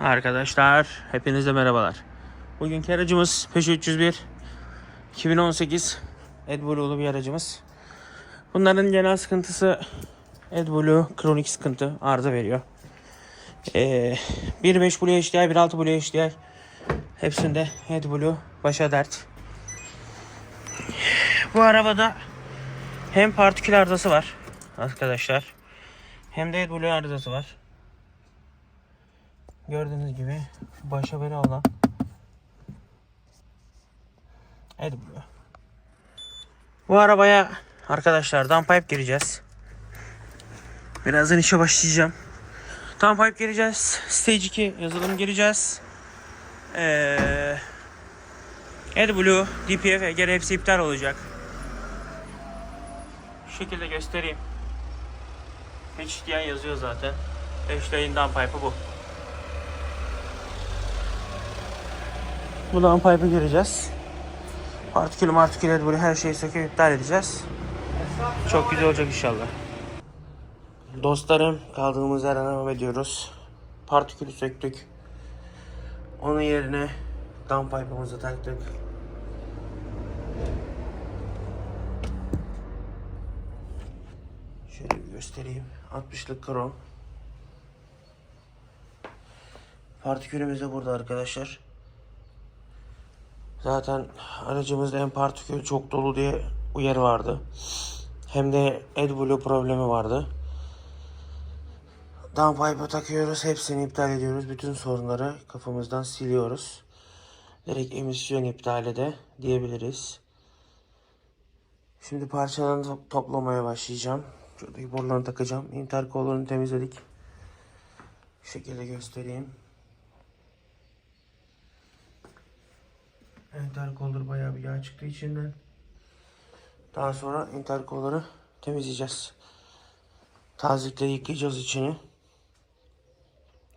Arkadaşlar hepinize merhabalar. Bugünkü aracımız Peugeot 301 2018 AdBlue'lu bir aracımız. Bunların genel sıkıntısı AdBlue kronik sıkıntı arıza veriyor. Ee, 1.5 Blue HDI 1.6 Blue HDI hepsinde AdBlue başa dert. Bu arabada hem partikül arızası var arkadaşlar. Hem de AdBlue arızası var. Gördüğünüz gibi şu başa bela olan AdBlue. Bu arabaya arkadaşlar downpipe gireceğiz. Birazdan işe başlayacağım. Downpipe gireceğiz. Stage 2 yazılım gireceğiz. Ee, AdBlue, DPF, EGR hepsi iptal olacak. Şu şekilde göstereyim. HDI yazıyor zaten. HDI'nin downpipe'ı bu. Bu downpipe'ı gireceğiz. Partikül martiküleri böyle her şeyi söküp iptal edeceğiz. Çok güzel olacak inşallah. Dostlarım kaldığımız yerden devam ediyoruz. Partikülü söktük. Onun yerine downpipe'ımızı taktık. Şöyle bir göstereyim. 60'lık krom. Partikülümüz de burada arkadaşlar. Zaten aracımızda hem partikül çok dolu diye uyarı vardı. Hem de AdBlue problemi vardı. Downpipe'a takıyoruz. Hepsini iptal ediyoruz. Bütün sorunları kafamızdan siliyoruz. Direkt emisyon iptali de diyebiliriz. Şimdi parçalarını to- toplamaya başlayacağım. Şuradaki borularını takacağım. Intercooler'ını temizledik. Şu şekilde göstereyim. Intercooler bayağı bir yağ çıktı içinden. Daha sonra intercooler'ı temizleyeceğiz. Tazelikle yıkayacağız içini.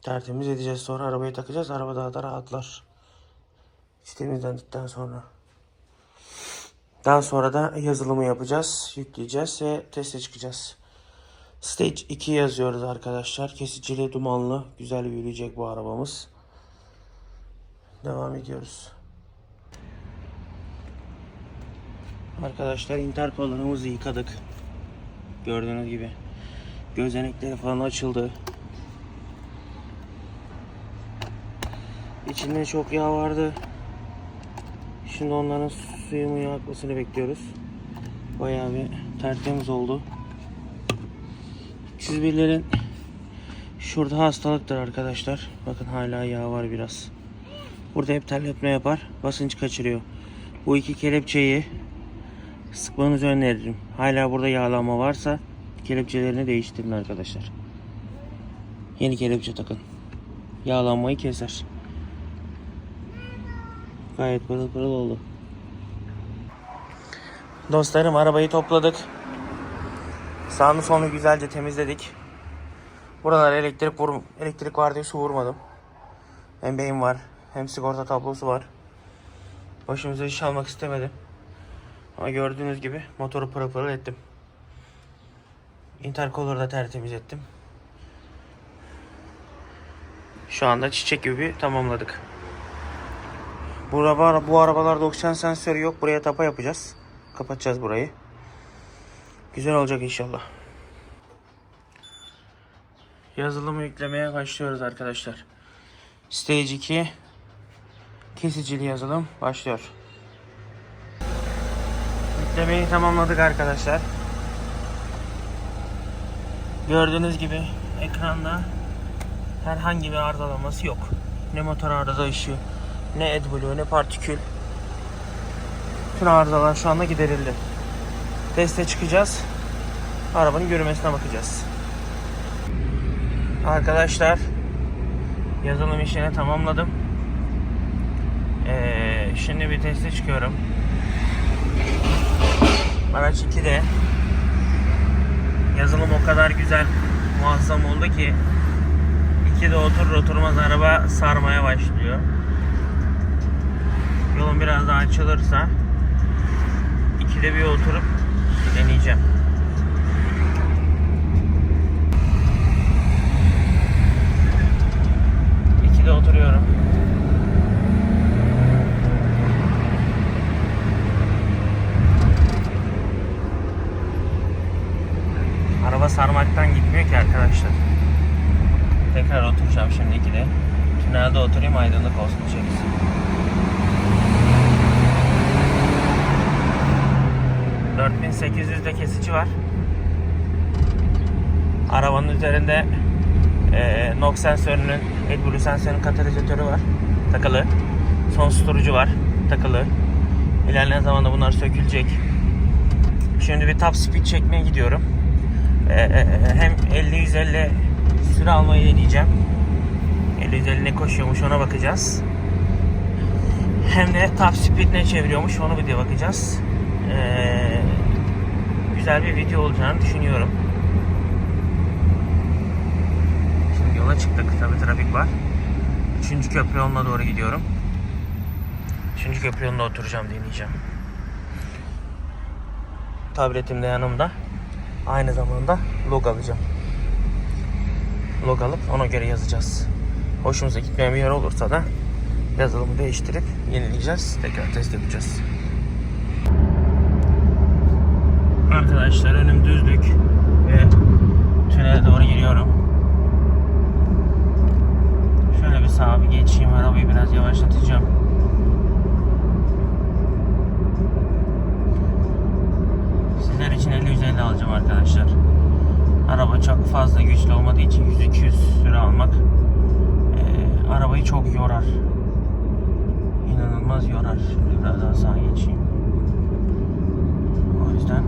Tertemiz edeceğiz. Sonra arabaya takacağız. Araba daha da rahatlar. İç temizlendikten sonra. Daha sonra da yazılımı yapacağız. Yükleyeceğiz ve teste çıkacağız. Stage 2 yazıyoruz arkadaşlar. Kesicili dumanlı. Güzel yürüyecek bu arabamız. Devam ediyoruz. Arkadaşlar intercooler'ımızı yıkadık. Gördüğünüz gibi. Gözenekleri falan açıldı. İçinde çok yağ vardı. Şimdi onların suyumun akmasını bekliyoruz. Bayağı bir tertemiz oldu. 301'lerin şurada hastalıktır arkadaşlar. Bakın hala yağ var biraz. Burada hep terletme yapar. Basınç kaçırıyor. Bu iki kelepçeyi sıkmanızı öneririm. Hala burada yağlanma varsa kelepçelerini değiştirin arkadaşlar. Yeni kelepçe takın. Yağlanmayı keser. Gayet pırıl pırıl oldu. Dostlarım arabayı topladık. Sağını solunu güzelce temizledik. Buralar elektrik vur elektrik var diye su vurmadım. Hem beyin var hem sigorta tablosu var. Başımıza iş almak istemedim. Ama gördüğünüz gibi motoru pırıl pırıl ettim. Intercooler'ı da tertemiz ettim. Şu anda çiçek gibi tamamladık. Bu, araba, bu arabalarda oksijen sensörü yok. Buraya tapa yapacağız. Kapatacağız burayı. Güzel olacak inşallah. Yazılımı yüklemeye başlıyoruz arkadaşlar. Stage 2 kesicili yazılım başlıyor. Yüklemeyi tamamladık arkadaşlar. Gördüğünüz gibi ekranda herhangi bir arızalaması yok. Ne motor arıza ışığı, ne AdBlue, ne partikül. Bütün arızalar şu anda giderildi. Teste çıkacağız. Arabanın yürümesine bakacağız. Arkadaşlar yazılım işini tamamladım. Ee, şimdi bir teste çıkıyorum. Araç 2'de yazılım o kadar güzel muazzam oldu ki 2'de oturur oturmaz araba sarmaya başlıyor. Yolun biraz daha açılırsa ikide bir oturup deneyeceğim. Tekrar oturacağım şimdi ikide. Tünelde oturayım aydınlık olsun içerisi. de kesici var. Arabanın üzerinde e, NOx sensörünün, AdBlue sensörünün katalizatörü var. Takılı. Son storage'u var. Takılı. İlerleyen zamanda bunlar sökülecek. Şimdi bir top speed çekmeye gidiyorum. Ee, hem 50-150 süre almayı deneyeceğim. 50-150 ne koşuyormuş ona bakacağız. Hem de top speed ne çeviriyormuş onu bir de bakacağız. Ee, güzel bir video olacağını düşünüyorum. Şimdi yola çıktık. Tabi trafik var. Üçüncü köprü yoluna doğru gidiyorum. Üçüncü köprü yolunda oturacağım deneyeceğim. Tabletim de yanımda. Aynı zamanda log alacağım. Log alıp ona göre yazacağız. Hoşumuza gitmeyen bir yer olursa da yazılımı değiştirip yenileyeceğiz. Tekrar test yapacağız. Arkadaşlar önüm düzlük ve tünele doğru giriyorum. Şöyle bir sağa bir geçeyim. Arabayı biraz yavaşlatacağım. Sizler için 50-150 alacağım arkadaşlar. Araba çok fazla güçlü olmadığı için 100-200 süre almak e, arabayı çok yorar. İnanılmaz yorar. Şimdi biraz daha sağa geçeyim. O yüzden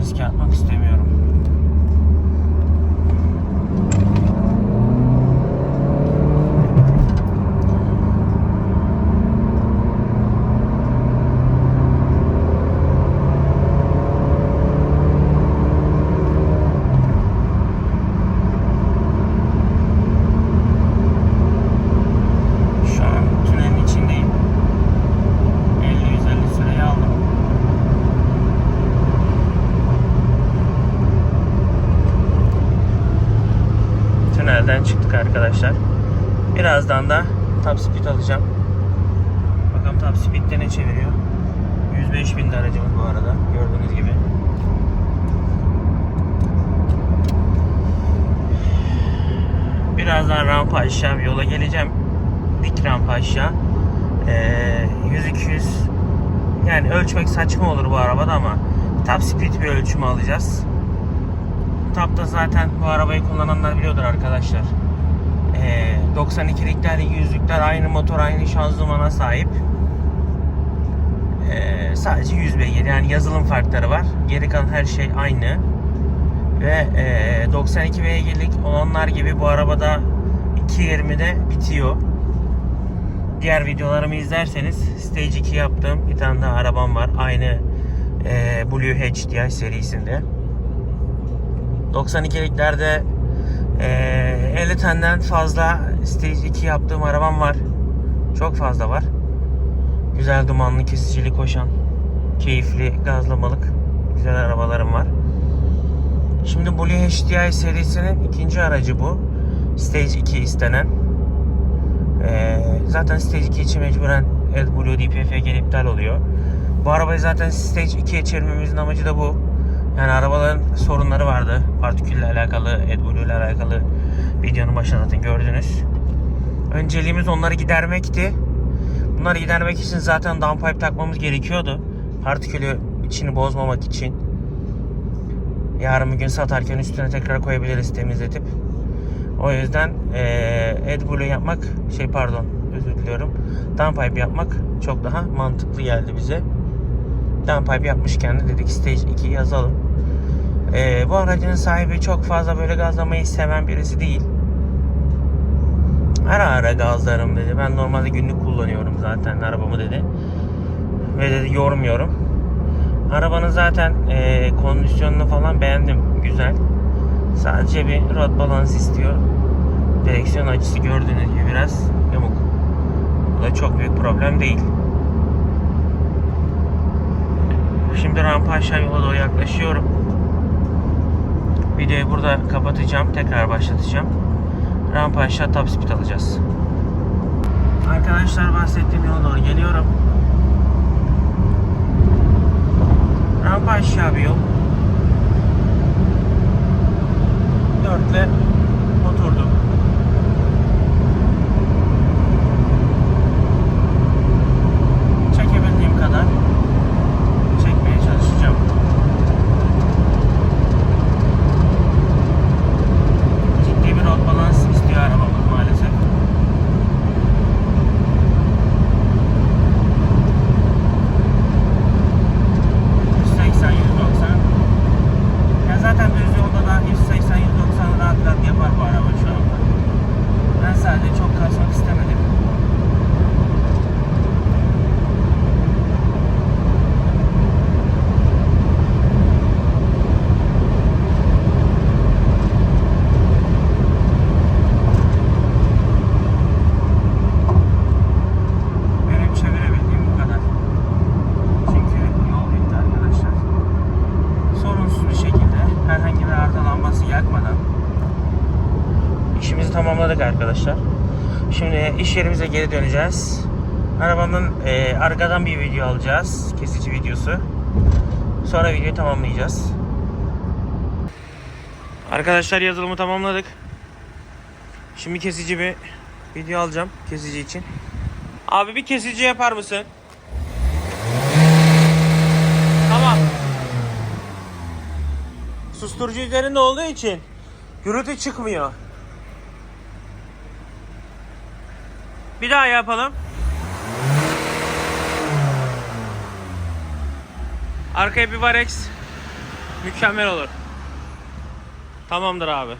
riske atmak istemiyorum. Arkadaşlar. Birazdan da top speed alacağım. Bakalım top speed'de ne çeviriyor. 105 bin aracımız bu arada gördüğünüz gibi. Birazdan rampa aşağı yola geleceğim. Dik rampa aşağı. Ee, 100-200 yani ölçmek saçma olur bu arabada ama top speed bir ölçümü alacağız. Tapta zaten bu arabayı kullananlar biliyordur arkadaşlar. Ee, 92'likler, 100'lükler aynı motor, aynı şanzımana sahip. Ee, sadece 100 beygir yani yazılım farkları var. Geri kalan her şey aynı. Ve e, 92 beygirlik olanlar gibi bu arabada 2.20'de bitiyor. Diğer videolarımı izlerseniz Stage 2 yaptığım bir tane daha arabam var. Aynı e, Blue HDI serisinde. 92'liklerde e, 50 taneden fazla Stage 2 yaptığım arabam var. Çok fazla var. Güzel dumanlı kesicili koşan, keyifli gazlamalık güzel arabalarım var. Şimdi Blue HDI serisinin ikinci aracı bu. Stage 2 istenen. Ee, zaten Stage 2 için mecburen AdBlue DPFG iptal oluyor. Bu arabayı zaten Stage 2'ye çevirmemizin amacı da bu. Yani arabaların sorunları vardı. Partikülle alakalı, AdBlue ile alakalı videonun başında zaten gördünüz. Önceliğimiz onları gidermekti. Bunları gidermek için zaten downpipe takmamız gerekiyordu. Partikülü içini bozmamak için. Yarın bir gün satarken üstüne tekrar koyabiliriz temizletip. O yüzden ee, AdBlue yapmak, şey pardon özür diliyorum. Downpipe yapmak çok daha mantıklı geldi bize. Downpipe yapmışken de dedik Stage 2 yazalım. Ee, bu aracın sahibi çok fazla böyle gazlamayı seven birisi değil. Ara ara gazlarım dedi. Ben normalde günlük kullanıyorum zaten arabamı dedi. Ve dedi yormuyorum. Arabanın zaten e, kondisyonunu falan beğendim. Güzel. Sadece bir rot balans istiyor. Direksiyon açısı gördüğünüz gibi biraz yamuk. Bu da çok büyük problem değil. Şimdi rampa aşağı yola doğru yaklaşıyorum. Videoyu burada kapatacağım. Tekrar başlatacağım. Rampa aşağı top speed alacağız. Arkadaşlar bahsettiğim yola doğru geliyorum. Rampa aşağı bir yol. dörtle oturdum. Çekebildiğim kadar çekmeye çalışacağım. Ciddi bir rot balans istiyor arabamız maalesef. ...180, 190... Ya zaten düz yolda da 180, 190 rahat rahat yapar bu araba şu anda. Ben sadece çok kasmak istemedim. Benim çevirebildiğim bu kadar. Çünkü yol bitti arkadaşlar. Sorunsuz bir şekilde herhangi bir arıza lambası yakmadan işimizi tamamladık arkadaşlar. Şimdi iş yerimize geri döneceğiz. Arabamın e, arkadan bir video alacağız. Kesici videosu. Sonra videoyu tamamlayacağız. Arkadaşlar yazılımı tamamladık. Şimdi kesici bir video alacağım kesici için. Abi bir kesici yapar mısın? Tamam. Susturucu üzerinde olduğu için gürültü çıkmıyor. Bir daha yapalım. Arkaya bir varex mükemmel olur. Tamamdır abi.